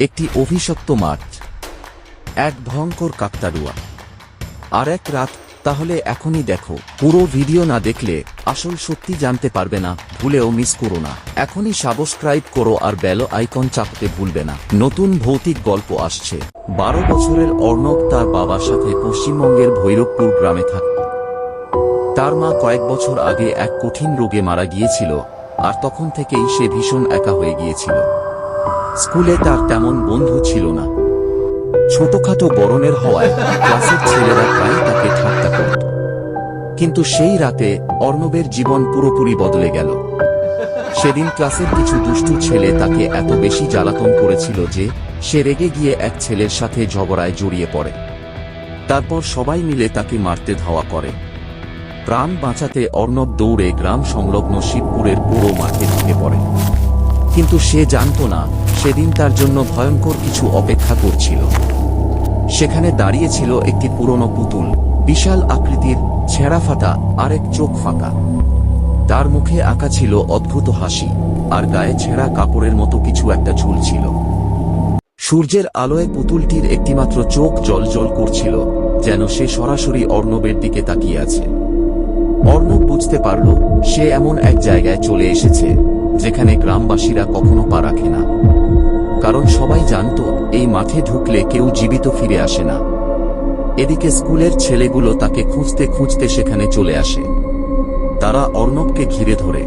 একটি অভিশপ্ত মাঠ, এক ভয়ঙ্কর কাকতারুয়া আর এক রাত, তাহলে এখনই দেখো, পুরো ভিডিও না দেখলে আসল সত্যি জানতে পারবে না, ভুলেও মিস করো না। এখনই সাবস্ক্রাইব করো আর বেল আইকন চাপতে ভুলবে না। নতুন ভৌতিক গল্প আসছে। বারো বছরের অর্ণব তার বাবার সাথে পশ্চিমবঙ্গের ভৈরবপুর গ্রামে থাকত তার মা কয়েক বছর আগে এক কঠিন রোগে মারা গিয়েছিল, আর তখন থেকেই সে ভীষণ একা হয়ে গিয়েছিল। স্কুলে তার তেমন বন্ধু ছিল না। ছোটখাটো বরণের হওয়ায় ক্লাসের ছেলেরা প্রায় তাকে ঠাট্টা করত। কিন্তু সেই রাতে অর্ণবের জীবন পুরোপুরি বদলে গেল। সেদিন ক্লাসের কিছু দুষ্টু ছেলে তাকে এত বেশি জ্বালাতন করেছিল যে সে রেগে গিয়ে এক ছেলের সাথে ঝগড়ায় জড়িয়ে পড়ে। তারপর সবাই মিলে তাকে মারতে ধাওয়া করে। প্রাণ বাঁচাতে অর্ণব দৌড়ে গ্রাম সংলগ্ন শিবপুরের পুরো মাঠে ঢুকে পড়ে। কিন্তু সে জানত না, সেদিন তার জন্য ভয়ঙ্কর কিছু অপেক্ষা করছিল। সেখানে দাঁড়িয়েছিল একটি পুরনো পুতুল, বিশাল আকৃতির, ছেঁড়া ফাটা, আরেক চোখ ফাঁকা। তার মুখে আঁকা ছিল অদ্ভুত হাসি, আর গায়ে ছেঁড়া কাপড়ের মতো কিছু একটা ঝুলছিল সূর্যের আলোয় পুতুলটির একটিমাত্র চোখ জল জল করছিল, যেন সে সরাসরি অর্ণবের দিকে তাকিয়ে আছে। অর্ণব বুঝতে পারল, সে এমন এক জায়গায় চলে এসেছে। যেখানে গ্রামবাসীরা কখনো পা রাখে না। কারণ সবাই জানত, এই মাঠে ঢুকলে কেউ জীবিত ফিরে আসে না। এদিকে স্কুলের ছেলেগুলো তাকে খুঁজতে খুঁজতে সেখানে চলে আসে। তারা অর্ণবকে ঘিরে ধরে।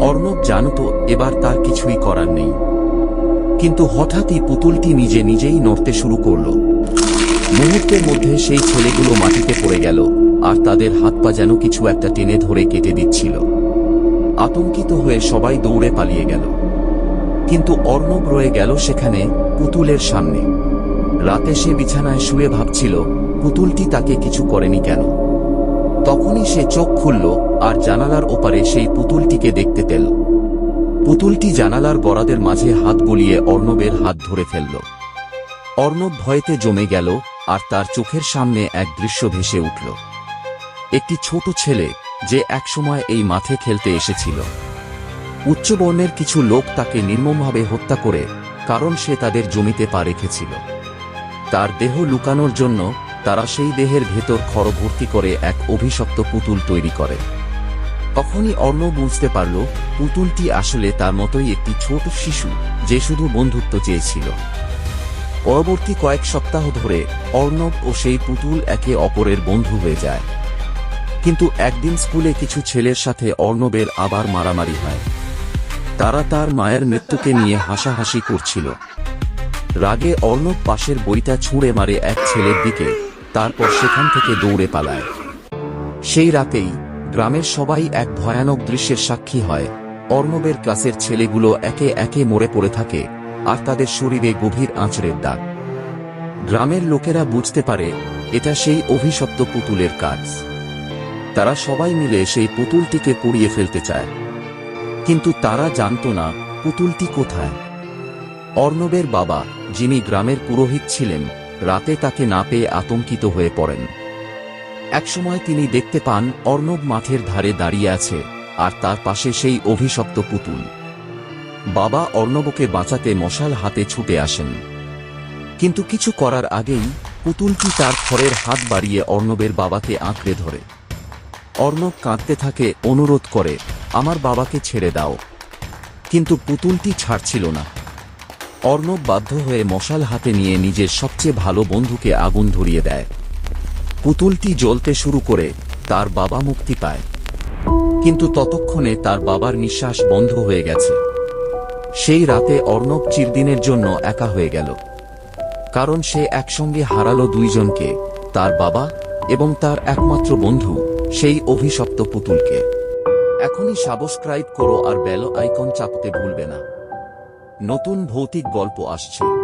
অর্ণব জানত, এবার তার কিছুই করার নেই। কিন্তু হঠাৎই পুতুলটি নিজে নিজেই নড়তে শুরু করল। মুহূর্তের মধ্যে সেই ছেলেগুলো মাটিতে পড়ে গেল, আর তাদের হাত পা যেন কিছু একটা টেনে ধরে কেটে দিচ্ছিল। আতঙ্কিত হয়ে সবাই দৌড়ে পালিয়ে গেল। কিন্তু অর্ণব রয়ে গেল সেখানে, পুতুলের সামনে। রাতে সে বিছানায় শুয়ে ভাবছিল, পুতুলটি তাকে কিছু করেনি কেন? তখনই সে চোখ খুলল আর জানালার ওপারে সেই পুতুলটিকে দেখতে পেল। পুতুলটি জানালার বরাদের মাঝে হাত গলিয়ে অর্ণবের হাত ধরে ফেলল। অর্ণব ভয়েতে জমে গেল আর তার চোখের সামনে এক দৃশ্য ভেসে উঠল। একটি ছোট ছেলে যে একসময় এই মাঠে খেলতে এসেছিল। উচ্চবর্ণের কিছু লোক তাকে নির্মমভাবে হত্যা করে, কারণ সে তাদের জমিতে পা রেখেছিল। তার দেহ লুকানোর জন্য তারা সেই দেহের ভেতর খড় ভর্তি করে এক অভিশপ্ত পুতুল তৈরি করে। তখনই অর্ণব বুঝতে পারল, পুতুলটি আসলে তার মতোই একটি ছোট শিশু যে শুধু বন্ধুত্ব চেয়েছিল। পরবর্তী কয়েক সপ্তাহ ধরে অর্ণব ও সেই পুতুল একে অপরের বন্ধু হয়ে যায়। কিন্তু একদিন স্কুলে কিছু ছেলের সাথে অর্ণবের আবার মারামারি হয়। তারা তার মায়ের মৃত্যুকে নিয়ে হাসাহাসি করছিল। রাগে অর্ণব পাশের বইটা ছুঁড়ে মারে এক ছেলের দিকে, তারপর সেখান থেকে দৌড়ে পালায়। সেই রাতেই গ্রামের সবাই এক ভয়ানক দৃশ্যের সাক্ষী হয়। অর্ণবের ক্লাসের ছেলেগুলো একে একে মরে পড়ে থাকে আর তাদের শরীরে গভীর আঁচড়ের দাগ। গ্রামের লোকেরা বুঝতে পারে, এটা সেই অভিশপ্ত পুতুলের কাজ। তারা সবাই মিলে সেই পুতুলটিকে পুড়িয়ে ফেলতে চায়। কিন্তু তারা জানত না, পুতুলটি কোথায়। অর্ণবের বাবা, যিনি গ্রামের পুরোহিত ছিলেন, রাতে তাকে না পেয়ে আতঙ্কিত হয়ে পড়েন। একসময় তিনি দেখতে পান, অর্ণব মাঠের ধারে দাঁড়িয়ে আছে, আর তার পাশে সেই অভিশপ্ত পুতুল। বাবা অর্ণবকে বাঁচাতে মশাল হাতে ছুটে আসেন। কিন্তু কিছু করার আগেই পুতুলটি তার খড়ের হাত বাড়িয়ে অর্ণবের বাবাকে আঁকড়ে ধরে। অর্ণব কাঁদতে থাকে, অনুরোধ করে, আমার বাবাকে ছেড়ে দাও। কিন্তু পুতুলটি ছাড়ছিল না। অর্ণব বাধ্য হয়ে মশাল হাতে নিয়ে নিজের সবচেয়ে ভালো বন্ধুকে আগুন ধরিয়ে দেয়। পুতুলটি জ্বলতে শুরু করে, তার বাবা মুক্তি পায়। কিন্তু ততক্ষণে তার বাবার নিঃশ্বাস বন্ধ হয়ে গেছে। সেই রাতে অর্ণব চিরদিনের জন্য একা হয়ে গেল। কারণ সে একসঙ্গে হারালো দুইজনকে, তার বাবা এবং তার একমাত্র বন্ধু। সেই অভিশপ্ত পুতুলকে। এখনই সাবস্ক্রাইব করো আর বেল আইকন চাপতে ভুলবে না। নতুন ভৌতিক গল্প আসছে।